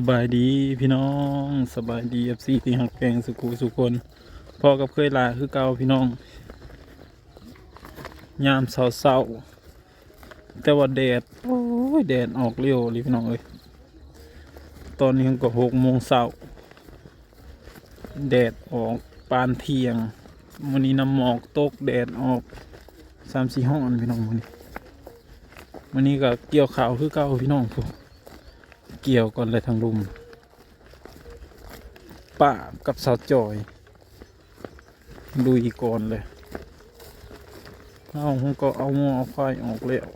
สบายดีพี่น้องสบายดีเอฟซีที่หักแพงสุขุสุคนพ่อกับเคยลาคือเก่าพี่น้อง ยามเศร้าเศร้าแต่ว่าแดดโอ้ยแดดออกเร็วเลยพี่น้องเอ้ยตอนนี้ก็หกโมงเช้าแดดออกปานเที่ยงวันนี้น้ำหมอกตกแดดออกสามสี่ห้องพี่น้องวันนี้วันนี้ก็เกี่ยวข่าวคือเก่าพี่น้องพวก เกี่ยวก่อนเลยทางลุมป้ากับสาวจอยดูอีก่อนเลยเอาผมก็เอางอเอาควายออกแล้ว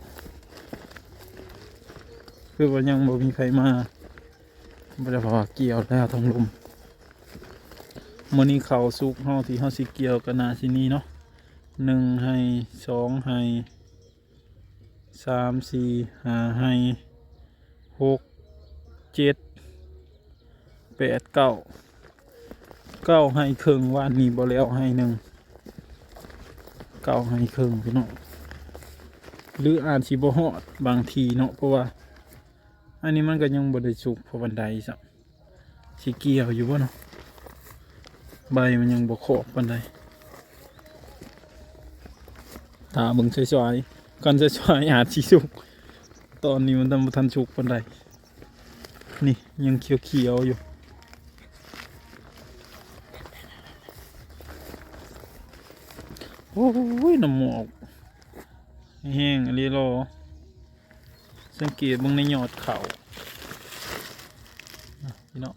คือว่ายังบ่มีใครมาบ่ได้พาเกี่ยวแล้วทางลุมมื้อนี้เขาสุกเฮาที่เฮาสิเกี่ยวกันนาสินี้เนาะหนึ่งให้สองให้สามสี่ห้าให้หก เจ็ดแปดเก้าเก้าให้ครึ่งวานนี้บ่แล้วให้หนึ่งเก้าให้ครึ่งพี่น้องหรืออ่านสิบ่ฮอดบางทีเนาะเพราะว่า อันนี้มันก็ยังบ่ได้สุกเพราะบันไดสักสิเกี่ยวอยู่บ่เนาะใบมันยังบ่ขอบปานใดถ้าเบิ่งสวยๆกันสวยๆอาจสิสุก ตอนนี้มันทำบ่ทันสุกปานใด นี่ยังเขียวๆอยู่ โอ้ยน้ำหมอกแห้งอันนี้รอสังเกตบางในยอดเขาพี่น้อง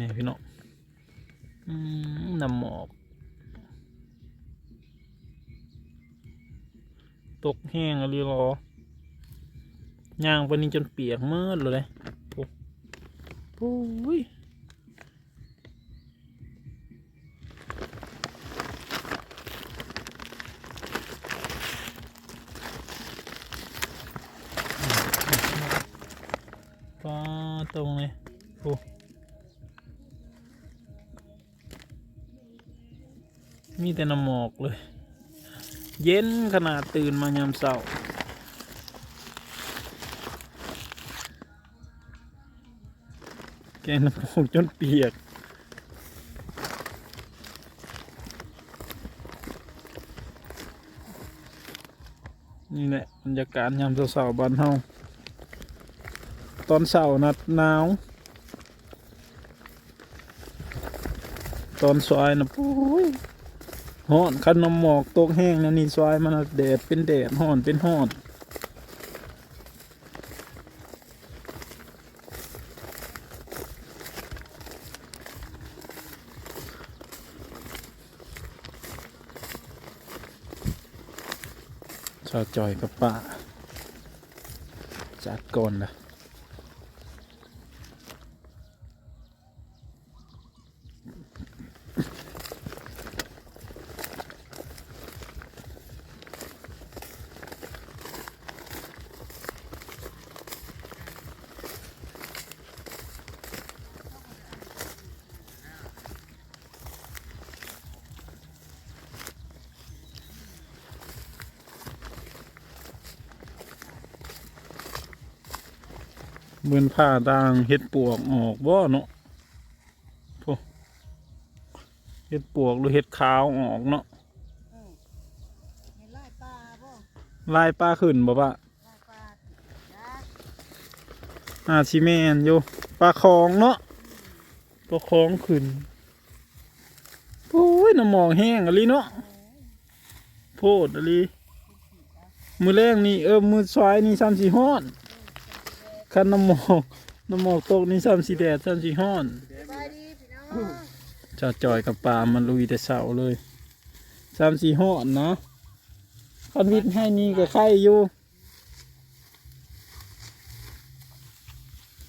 นี่พี่น้องน้ำหมอก ตกแห้งอะไรรอย่างวันนี้จนเปียกเมื่อเลยโอ้โอ้ยปลาตรงเลยโอ้ มีแต่น้ำหมอกเลย เย็นขนาดตื่นมายามเช้าแกน้ำหมอกจนเปียกนี่แหละบรรยากาศยามเช้าๆบ้านเฮาตอนเช้านัดหนาว ตอนสายนะปุ้ย ฮ้อนคันน้ำหมอกตกแห้งนะนี่สายมันแดดเป็นแดดฮ้อนเป็นฮ้อนชาวจอยกับป้าจัดก่อนนะ เหมือนผ้าด่างเห็ดปวกออกบ่เนาะโถ่เห็ดปวกหรือเห็ดขาวออกเนาะเห็นไล่ปลาบ่ลายปลาขึ้นบ่ปะไล่ปลาจ้าอาชิแมนอยู่ปลาคองเนาะปลาคองขึ้นโอ้ยน้ำหมอกแห้งอะไรเนาะโพดอะไรมือแรกนี่เออมือซ้ายนี่ซ้ำสีห้อน คันน้ำหมอกน้ำหมอกตกนี่ซ้ำสีแดดซ้ำสีห้อนสบายดีพี่น้องจะจอยกับปลามันลุยแต่เสาเลยสามสี่ห้อนนะคันวิทย์ให้นี่ก็ไข่อยู่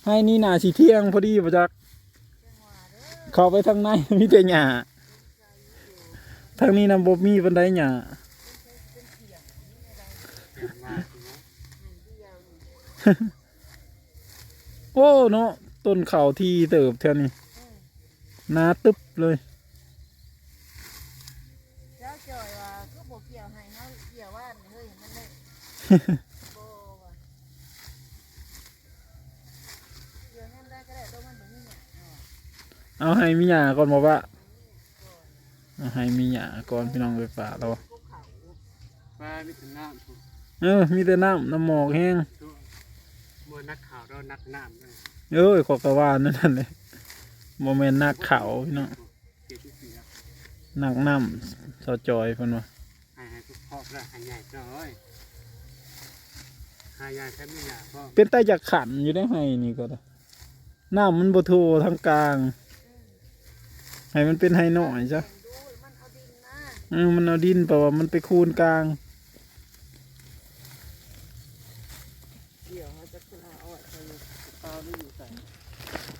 ให้นี่น่าสิเที่ยงพอดีประจักจังหวะเด้อเข้าไปทางในมีแต่หญ้าทางนี้นำบ่มีบันไดหญ้าเโอ้เนาะต้นเขาที่เติบแถวนี้อืมหนาตึ๊บเลยเจ้าจอยว่าคือบ่เกี่ยวให้เฮาเกี่ยวว่าเฮ้ยมันเลยบ่ว่ะเกี่ยวยังได้ก็ได้ตัวมันบ่มีหยังเนาะเอาให้มีหญ้าก่อนบ่ว่าเอาให้มีหญ้าก่อนพี่น้องไปฝากเราภูเขาปลาไม่ถึงน้ำถูกเออมีแต่น้ำน้ำหมอกแห้งตัว มัวนักข่าวเรานักน้ำด้วยเอ้ยขอกระวานนั่นนั่นเลยโมเมนต์นักเขาพี่น้องเกียรติเสียนักน้ำสอจอยเพิ่นว่าให้ให้ทุกพ่อและให้ใหญ่จ้อยให้ใหญ่แค่ไม่ใหญ่พ่อเป็นแต่จากขันอยู่ได้ไงนี่ก็ได้น้ำมันบ่โททางกลาง ให้มันเป็นไฮหน่อยจ้ะดูมันเอาดินนะเออมันเอาดินแปลว่ามันไปคูนกลาง เกี่ยวเขาจะขึ้นเอาอะไปปลาไม่อยู่ใส่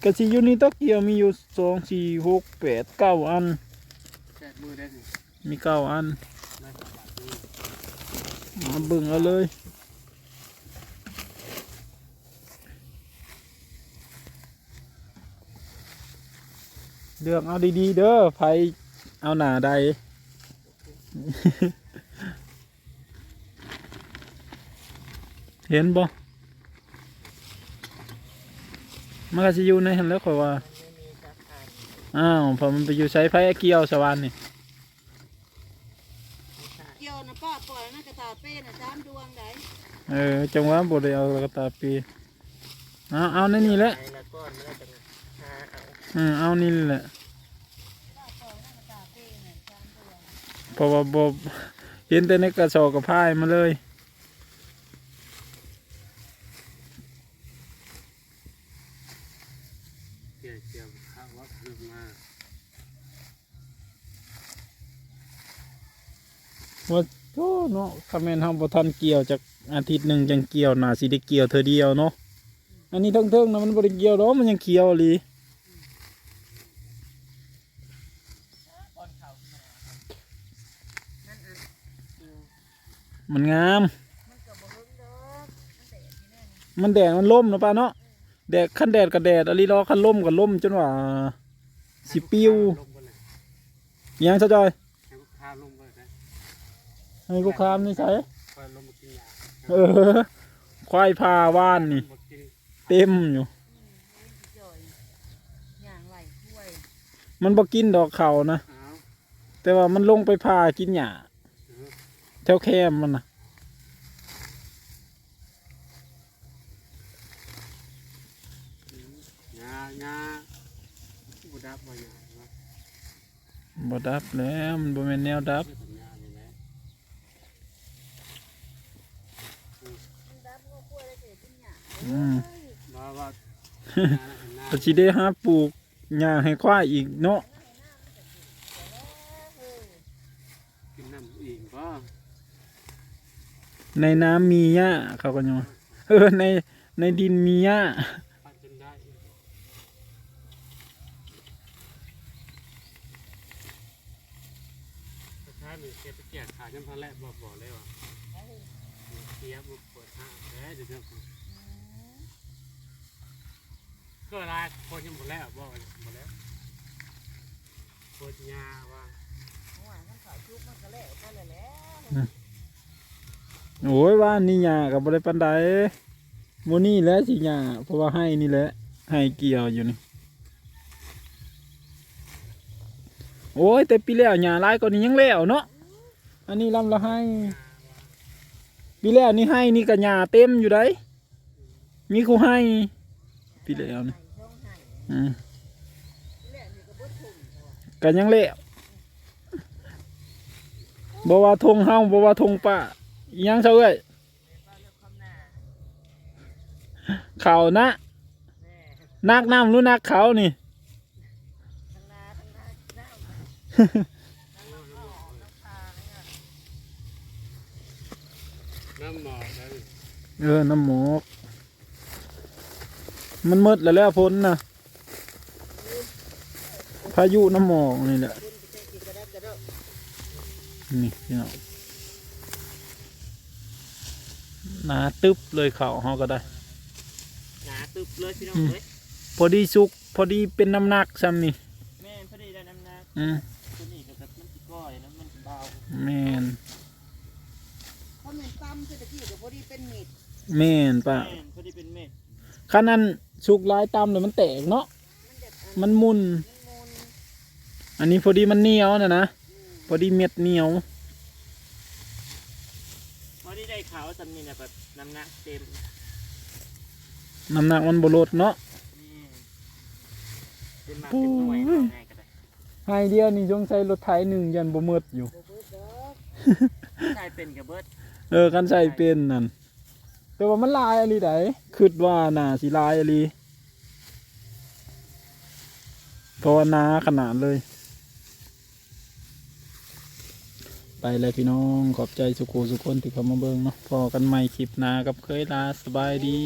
กะสิอยู่นี่ตอกเกียวมีอยู่สองสี่หกแปดเก้าอันแจกมือได้สิมีเก้าอันมาเบิ่งเอาเลย เลือกเอาดีๆเด้อไผเอาหนาใด เห็นบ่ มันก็สิอยู่ในหันแหล้วข่อยว่าไม่มีสาขาอ้าวพอมันไปอยู่ใช้ไฟเกี่ยวสวรรค์นี่เกี่ยวนะป้าปล่อยนะกระตาเป้นะสามดวงได้เออจังหวะบ่ได้เอากระตาปีเอาเอาในนี่แหละไอ้ละก้อนมันก็จะหาเอาอืมเอานี่แหละป้าปล่อยนะกระตาเป้นะสามดวงเพราะว่าบ่เห็นแต่ในกระสอบกับพายมาเลย เกี่ยวเกี่ยวข้าวว่าคือมา ว่าโอ้เนาะคาแมนเฮาบ่ทันเกี่ยวจากอาทิตย์หนึ่งจังเกี่ยวน่าสิได้เกี่ยวเธอเดียวเนาะอันนี้เทิงๆนะมันบ่ได้เกี่ยวดอกมันยังเขียวลีมันงาม มันก็บ่เฮิงเด้อมันแต่ที่แน่นี่มันแดดมันล่มเนาะป้าเนาะแดดคันแดดก็แดดอะลีรอคันล่มก็ล่มจนว่าสิปิ้วเยอิหยังซะจอย ให้ลูกค้าลงบนเลย ให้ลูกค้านี่ใส่คอยลงมากินยาเออควายพาว่านนี่บ่กินเต็มอยู่อืมเล่นสิจ่อยย่างไหลถ้วยมันบ่กินดอกเขานะ อ้าวแต่ว่ามันลงไปพากินหญ้าเออแถวแคมมันนะหญ้าหญ้าบุดับบ่หญ้าเนาะบ่ดับแล้วมันบ่แม่นแนวดับ ไม่สัญญาเลยนะ มันดับงัวกล้วยแล้วเกิดกินหยัง อืมว่าว่าหน้าก็สิได้หาปลูกหญ้าให้ควายอีกเนาะกินน้ำอีกบ่ในน้ำมีหญ้าเขาก็ยังว่าเออในในดินมีหญ้าปานจนได้ถ้ามีเก็บไปเกี่ยขาจำพันแรกบอกบอกเลยว่าเกียบปวดห้าแผลเดี๋ยวเดี๋ยว ก็ลายคนยังหมดแล้วบอกหมดแล้วปวดยาว่าหัวมันขาวชุบมันก็แล้วไปแล้วโอ้ยว่านี่หญ้าก็บ่ได้ปานใดมื้นี้แหละสิหญ้าเพราะว่าให้นี่แหละให้เกี่ยวอยู่นี่โอ้ยแต่ปีแล้วหญ้าลายกว่านี้ยังแล้วเนาะอันนี้ลำละให้ปีแล้วนี่ให้นี่ก็หญ้าเต็มอยู่ได้มีครูให้ปีแล้วนี่ ก็บ่ทุ่มเนาะกันยังเละบ่ว่าทงเฮาบ่ว่าทงป้าอิหยังเซาเอ้ยว่าเรื่องความหน้าเขานะแม่นักน้ำหรือนักเขานี่ทั้งหน้าทั้งหน้าน้ำทั้งน้ำออกน้ำพาเนี่ยน้ำหมอกแล้วเออ น้ำหมอก มันมืดแล้วแล้วพ้นนะ พายุน้ำหมอกนี่แหละคุณไปเตะกินกระดับกระดบนี่พี่น้องหนาตึ๊บเลยเขาเฮาก็ได้ หนาตึบเลยพี่น้องอืมเอ้ยพอดีสุก พอดีเป็นน้ำหนักซ้ำนี่แม่นพอดีได้น้ำหนักอืมตัวนี้ก็แบบมันสิก้อยแล้วมันสิเบาแม่นเพราะมันตั้มคือตะกี้กับพอดีเป็นมีดแม่นป่ะแม่นพอดีเป็นเม็ดคันนั้นสุกหลายตำเลยมันแตกเนาะ มันจะมันมุนมันมูล อันนี้พอดีมันเหนียวนะนะพอดีเม็ดเหนียวพอดีได้ขาวสำนีนะแบบน้ำหนักเต็มน้ำหนักมันบลดเนาะนี่เต็มมากเต็มหน่วยเอาง่ายก็ได้ไฮเดียวนี่จงใช้รถไถหนึ่งยันบ่เมิดอยู่โบเบิดดอกใช่เป็นกับเบิร์ดเออกันใส่เป็นนั่นแต่ว่ามันลายอะไรไดคิดว่าน่าสิลายอะไรเพราะว่านาขนาดเลย ไปเลยพี่น้องขอบใจสุขูสุคนที่เขามาเบิ่งเนาะพอกันใหม่คลิปหนากับเคยลาสบายดี